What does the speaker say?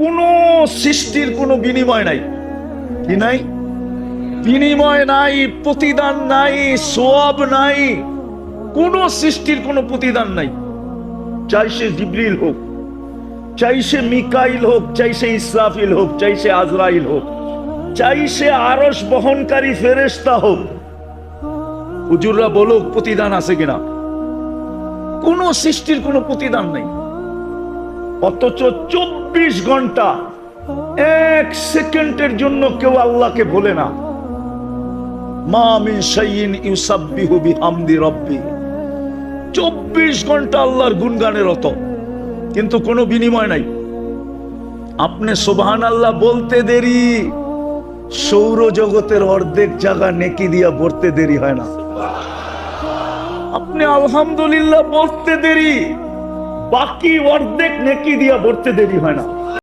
কোনো সৃষ্টির কোনো বিনিময় নাই। কি নাই? বিনিময় নাই, প্রতিদান নাই সোয়াব নাই, কোন সৃষ্টির কোনো প্রতিদান নাই। চাই সে জিবরিল হোক, চাই সে মিকাইল হোক, চাই সে ইসরাফিল হোক, চাই সে আজরাইল হোক, চাই সে আরস বহনকারী ফেরেস্তা হোক। হুজুররা বলুক, প্রতিদান আছে কিনা? কোন সৃষ্টির কোনো প্রতিদান নাই। অথচ চব্বিশ ঘণ্টা এক সেকেন্ডের জন্য কেউ আল্লাহকে বলে না। চব্বিশ ঘণ্টা আল্লাহর কিন্তু কোনো বিনিময় নাই। আপনি আল্লাহ বলতে দেরি, সৌরজগতের অর্ধেক জায়গা নেকি দিয়া ভরতে দেরি হয় না। আপনি আলহামদুলিল্লাহ বলতে দেরি। বাকি অর্ধেক নেকি দিয়া ভরতে দেরি হয় না।